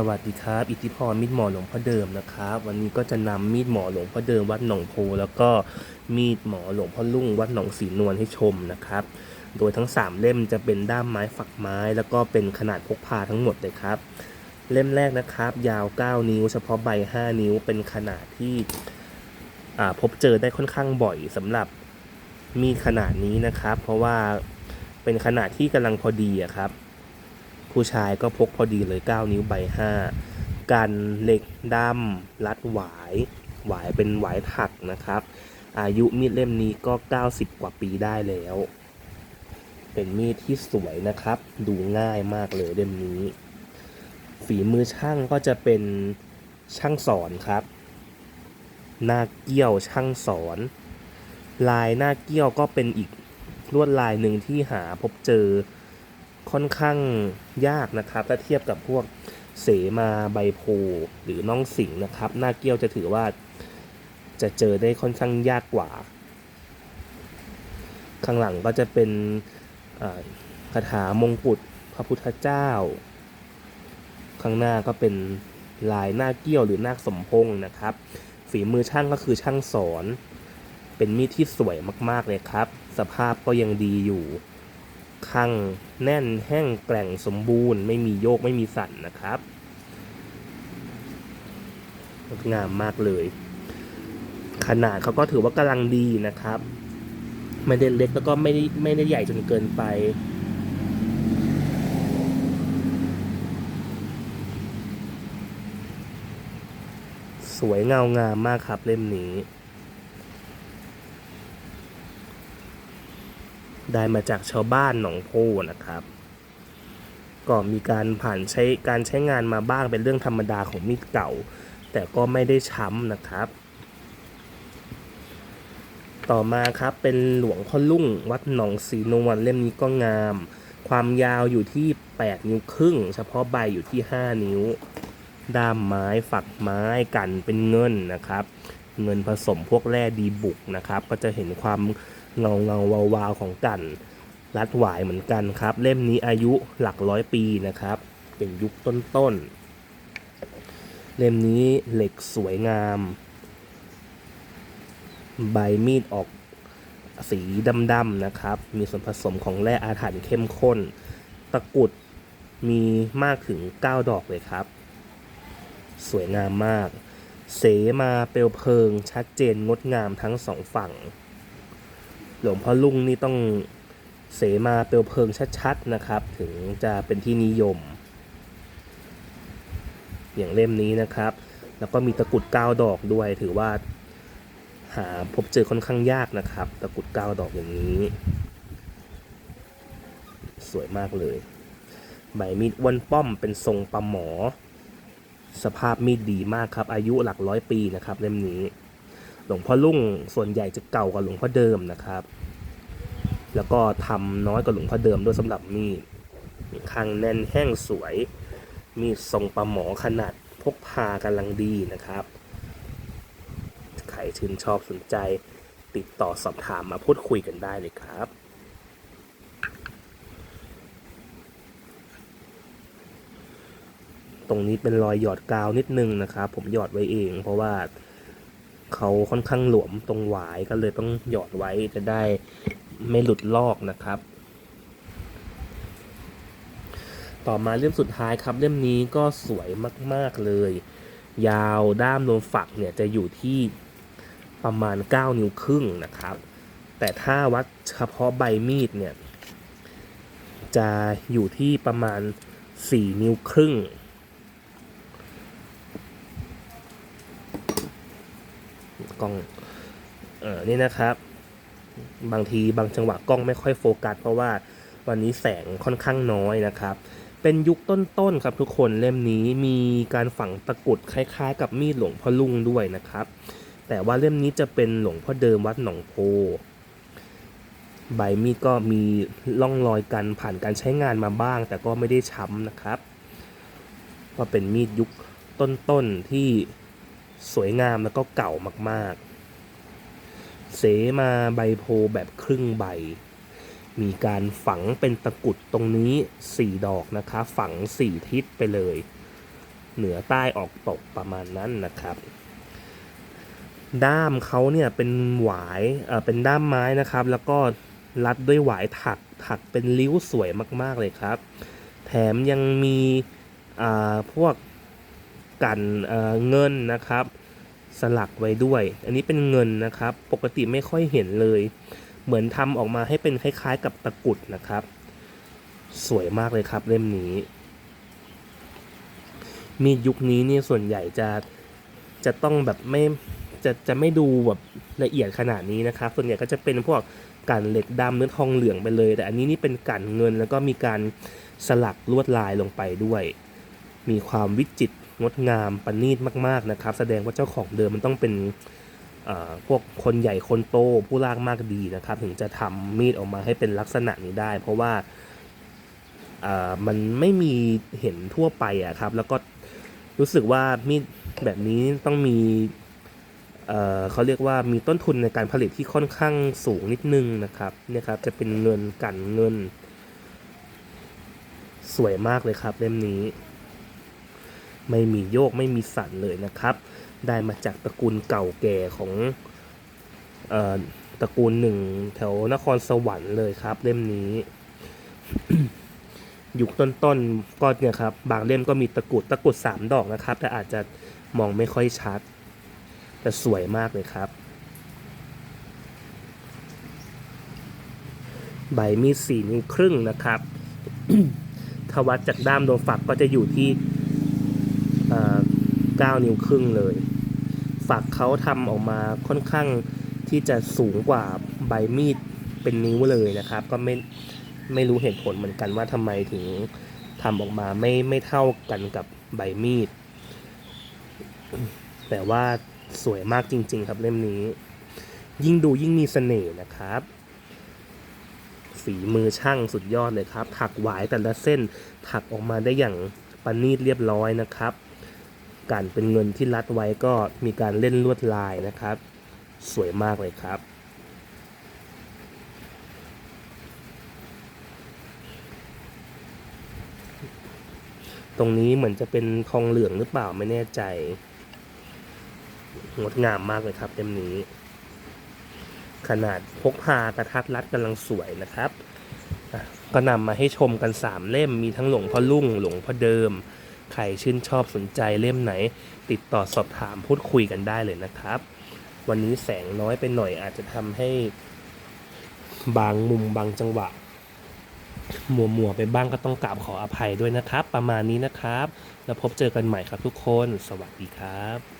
สวัสดีครับ อิทธิพรมีดหมอหลวงพ่อเดิมนะครับ วันนี้ก็จะนำมีดหมอหลวงพ่อเดิมวัดหนองโพแล้วก็มีดหมอหลวงพ่อลุ่งวัดหนองสีนวลให้ชมนะครับ โดยทั้ง 3 เล่มจะเป็นด้ามไม้ฝักไม้ แล้วก็เป็นขนาดพกพาทั้งหมดเลยครับ เล่มแรกนะครับ ยาว 9 นิ้ว เฉพาะใบ 5 นิ้วเป็นขนาดที่พบเจอได้ค่อนข้างบ่อยสำหรับมีดขนาดนี้นะครับ เพราะว่าเป็นขนาดที่กำลังพอดีครับ ผู้ชายก็พกพอดีเลย 9 นิ้วใบ5กันเหล็กดำรัดหวาย หวายเป็นหวายถักนะครับ อายุมีดเล่มนี้ก็ 90 กว่าปีได้แล้ว เป็นมีดที่สวยนะครับ ดูง่ายมากเลยเล่มนี้ ฝีมือช่างก็จะเป็นช่างสอนครับ หน้าเกี้ยวช่างสอน ลายหน้าเกี้ยวก็เป็นอีกลวดลายหนึ่งที่หาพบเจอ ค่อนข้างยากนะครับ ถ้าเทียบกับพวกเสมาใบโพหรือน้องสิงนะครับ หน้าเกี้ยวจะถือว่าจะเจอได้ค่อนข้างยากกว่า ข้างหลังก็จะเป็นคาถามงกุฎพระพุทธเจ้า ข้างหน้าก็เป็นลายหน้าเกี้ยวหรือนาคสมพงษ์นะครับ ฝีมือช่างก็คือช่างสอน เป็นมีดที่สวยมากๆเลยครับ สภาพก็ยังดีอยู่ ข้างแน่นแห้งแกร่งสมบูรณ์ ไม่มีโยกไม่มีสั่นนะครับงามมากเลย ขนาดเขาก็ถือว่ากำลังดีนะครับไม่ได้เล็กแล้วก็ไม่ได้ไม่ได้ใหญ่จนเกินไป สวยเงางามมากครับเล่มนี้ ได้มาจากชาวบ้านหนองโพนะครับ ก็มีการผ่านใช้การใช้งานมาบ้างเป็นเรื่องธรรมดาของมีดเก่า แต่ก็ไม่ได้ช้ำนะครับ ต่อมาครับเป็นหลวงพ่อลุ่งวัดหนองสีนวลเล่มนี้ก็งาม ความยาวอยู่ที่ 8 นิ้วครึ่ง เฉพาะใบอยู่ที่ 5 นิ้ว ด้ามไม้ฝักไม้กันเป็นเงินนะครับ เงินผสมพวกแร่ดีบุกนะครับ ก็จะเห็นความ เงาเงาวาวาวของกัน รัดหวายเหมือนกันครับ เล่มนี้อายุหลักร้อยปีนะครับ เป็นยุคต้นๆ เล่มนี้เหล็กสวยงาม ใบมีดออกสีดำๆนะครับ มีส่วนผสมของแร่อาถรรพ์เข้มข้น ตะกุดมีมากถึง 9 ดอกเลยครับ สวยงามมาก เสมาเปลวเพลิงชัดเจนงดงามทั้งสองฝั่ง หลวงพ่อลุงนี่ต้องเสมาเปลวเพลิงชัดๆนะครับ ถึงจะเป็นที่นิยม อย่างเล่มนี้นะครับ แล้วก็มีตะกุดก้าดอกด้วย ถือว่าหาพบเจอค่อนข้างยากนะครับ ตะกุดก้าดอกอย่างนี้ สวยมากเลยใบมีดอ้วนป้อมเป็นทรงปลาหมอ สภาพมีดดีมากครับ อายุหลักร้อยปีนะครับเล่มนี้ หลวงพ่อลุ่งส่วนใหญ่จะเก่ากว่าหลวงพ่อเดิมนะครับ แล้วก็ทำน้อยกว่าหลวงพ่อเดิมด้วยสำหรับมีดมีข้างแน่นแห้งสวย มีดทรงปลาหมอขนาดพกพากำลังดีนะครับใครชื่นชอบสนใจติดต่อสอบถามมาพูดคุยกันได้เลยครับตรงนี้เป็นรอยหยอดกาวนิดนึงนะครับ ผมหยอดไว้เอง เพราะว่า เขาค่อนข้างหลวมตรงหวายก็เลยต้องหยอดไว้จะได้ไม่หลุดลอกนะครับ ต่อมาเล่มสุดท้ายครับเล่มนี้ก็สวยมาก ๆ เลย ยาวด้ามรวมฝักเนี่ยจะอยู่ที่ประมาณ 9 นิ้วครึ่งนะครับ แต่ถ้าวัดเฉพาะใบมีดเนี่ย จะอยู่ที่ประมาณ 4 นิ้วครึ่ง กล้องเออนี่นะครับ บางทีบางจังหวะกล้องไม่ค่อยโฟกัส เพราะว่าวันนี้แสงค่อนข้างน้อยนะครับ เป็นยุคต้นๆครับทุกคนเล่มนี้มีการฝังตะกุดคล้ายๆ กับมีดหลวงพ่อลุงด้วยนะครับ แต่ว่าเล่มนี้จะเป็นหลวงพ่อเดิมวัดหนองโพใบมีดก็มีร่องรอยกันผ่านการใช้งานมาบ้าง แต่ก็ไม่ได้ช้ำนะครับ ก็เป็นมีดยุคต้นๆที่ สวยงามแล้วก็เก่ามาก ๆ เสมาใบโพแบบครึ่งใบ มีการฝังเป็นตะกุดตรงนี้4ดอกนะคะ ฝัง4ทิศไปเลย เหนือใต้ออกตกประมาณนั้นนะครับด้ามเขาเนี่ยเป็นหวายเอ่อเป็นด้ามไม้นะครับ แล้วก็รัดด้วยหวายถักถักเป็นริ้วสวยมาก ๆ เลยครับ แถมยังมีอ่าพวก กันเเงินนะครับ สลักไว้ด้วย อันนี้เป็นเงินนะครับ ปกติไม่ค่อยเห็นเลย เหมือนทำออกมาให้เป็นคล้ายๆ กับตะกุดนะครับ สวยมากเลยครับเล่มนี้ มียุคนี้เนี่ยส่วนใหญ่จะจะต้องแบบไม่จะจะไม่ดูแบบละเอียดขนาดนี้นะครับ ส่วนใหญ่ก็จะเป็นพวกกันเหล็กดำเนื้อทองเหลืองไปเลย แต่อันนี้นี่เป็นกันเงินแล้วก็มีการสลักลวดลายลงไปด้วย มีความวิจิตร งดงามประณีตมาก ๆนะครับ แสดงว่าเจ้าของเดิมมันต้องเป็นพวกคนใหญ่คนโตผู้ลากมากดีนะครับ ถึงจะทำมีดออกมาให้เป็นลักษณะนี้ได้ เพราะว่ามันไม่มีเห็นทั่วไปอะครับ แล้วก็รู้สึกว่ามีดแบบนี้ต้องมีเเขาเรียกว่ามีต้นทุนในการผลิตที่ค่อนข้างสูงนิดนึงนะครับเนี่ยครับจะเป็นเงินกันเงิน สวยมากเลยครับเล่มนี้ ไม่มีโยกไม่มีสั่นเลยนะครับ ได้มาจากตระกูลเก่าแก่ของออตระกูลหนึ่งแถวนครสวรรค์เลยครับเล่มนี้ ยุคต้นๆก็เนี่ยครับ บางเล่มก็มีตะกุดตะกุดสามดอกนะครับ แต่อาจจะมองไม่ค่อยชัด แต่สวยมากเลยครับ ใบมีดสี่นิ้วครึ่งนะครับ ถ้าวัดจากด้ามโดนฝักก็จะอยู่ที่ 9 นิ้วครึ่งเลย ฝักเขาทำออกมาค่อนข้างที่จะสูงกว่าใบมีดเป็นนิ้วเลยนะครับ ก็ไม่ไม่รู้เหตุผลเหมือนกันว่าทำไมถึงทำออกมาไม่ไม่เท่ากันกับใบมีด แต่ว่าสวยมากจริง ๆ ครับเล่มนี้ ยิ่งดูยิ่งมีเสน่ห์นะครับฝีมือช่างสุดยอดเลยครับ ถักหวายแต่ละเส้นถักออกมาได้อย่างประณีตเรียบร้อยนะครับ การเป็นเงินที่รัดไว้ก็มีการเล่นลวดลายนะครับ สวยมากเลยครับ ตรงนี้เหมือนจะเป็นทองเหลืองหรือเปล่าไม่แน่ใจ งดงามมากเลยครับเล่มนี้ ขนาดพกพากระทัดรัดกำลังสวยนะครับ ก็นำมาให้ชมกัน 3 เล่มมีทั้งหลวงพ่อลุ่งหลวงพ่อเดิม ใครชื่นชอบสนใจเล่มไหน ติดต่อสอบถามพูดคุยกันได้เลยนะครับ วันนี้แสงน้อยไปหน่อยอาจจะทำให้บางมุมบางจังหวะมัวมัวไปบ้างก็ต้องกราบขออภัยด้วยนะครับ ประมาณนี้นะครับ แล้วพบเจอกันใหม่ครับทุกคน สวัสดีครับ